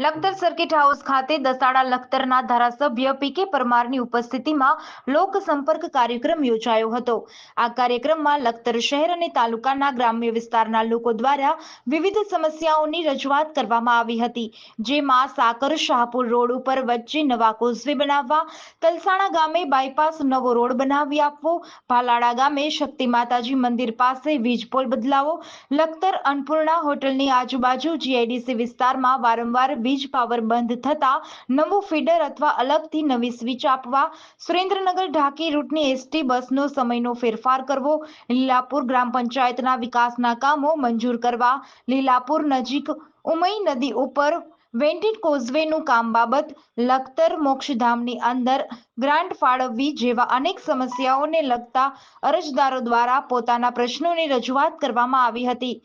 Lakhtar circuit house ખાતે દસાડા લખતરના ધારાસભ્ય પી કે પરમારની ઉપસ્થિતિમાં લોક સંપર્ક કાર્યક્રમ યોજાયો હતો. આ કાર્યક્રમમાં લખતર શહેર અને તાલુકાના ગ્રામ્ય વિસ્તારના લોકો દ્વારા વિવિધ સમસ્યાઓની રજૂઆત કરવામાં આવી હતી. જેમાં સાકર શાહપુર રોડ ઉપર વચ્ચે નવા કોઝવે બનાવવા, તલસાણા ગામે બાયપાસ નવો રોડ બનાવી આપવો ભાલાડા ગામે શક્તિ માતાજી મંદિર પાસે વીજ પોલ બદલાવો, લખતર અન્નપૂર્ણા હોટલની આજુબાજુ જીઆઈડીસી વિસ્તારમાં વારંવાર વીજ પાવર બંધ થતા નવું ફીડર અથવા અલગથી નવી સ્વિચ આપવા સુરેન્દ્રનગર ઢાકી રૂટની એસટી બસનો સમયનો ફેરફાર કરવો, લીલાપુર ગ્રામ પંચાયતના વિકાસના કામો મંજૂર કરવા, લીલાપુર નજીક ઉમઈ નદી ઉપર વેન્ટેડ કોઝવેનું કામ બાબત લખતર મોક્ષધામની અંદર ગ્રાન્ટ ફાળવવી જેવા અનેક સમસ્યાઓને લગતા અરજદારો દ્વારા પોતાના પ્રશ્નોની રજૂઆત કરવામાં આવી હતી.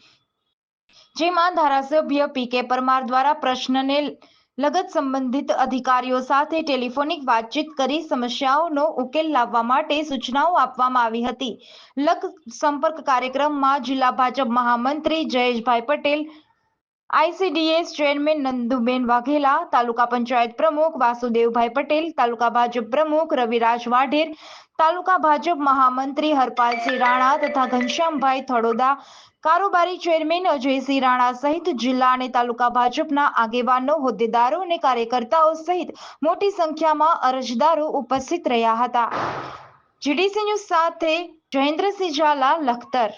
જેમાં ધારાસભ્ય પી કે પરમાર દ્વારા પ્રશ્નને લગત સંબંધિત અધિકારીઓ સાથે ટેલિફોનિક વાતચીત કરી સમસ્યાઓનો ઉકેલ લાવવા માટે સૂચનાઓ આપવામાં આવી હતી. લક સંપર્ક કાર્યક્રમમાં જિલ્લા ભાજપ મહામંત્રી જયેશભાઈ પટેલ આઈસીડીએસ ચેરમેન નંદુબેન વાઘેલા, તાલુકા પંચાયત પ્રમુખ વાસુદેવભાઈ પટેલ, તાલુકા ભાજપ પ્રમુખ રવિરાજ વાઢેર, તાલુકા ભાજપ મહામંત્રી હરપાલસિંહ રાણા તથા ઘનશ્યામભાઈ થડોદા, કારોબારી ચેરમેન અજયસિંહ રાણા સહિત જિલ્લા અને તાલુકા ભાજપના આગેવાનો, હોદ્દેદારો અને કાર્યકર્તાઓ સહિત મોટી સંખ્યામાં અરજદારો ઉપસ્થિત રહ્યા હતા. જીડીસી ન્યૂઝ સાથે જયેન્દ્રસિંહ ઝાલા, લખતર.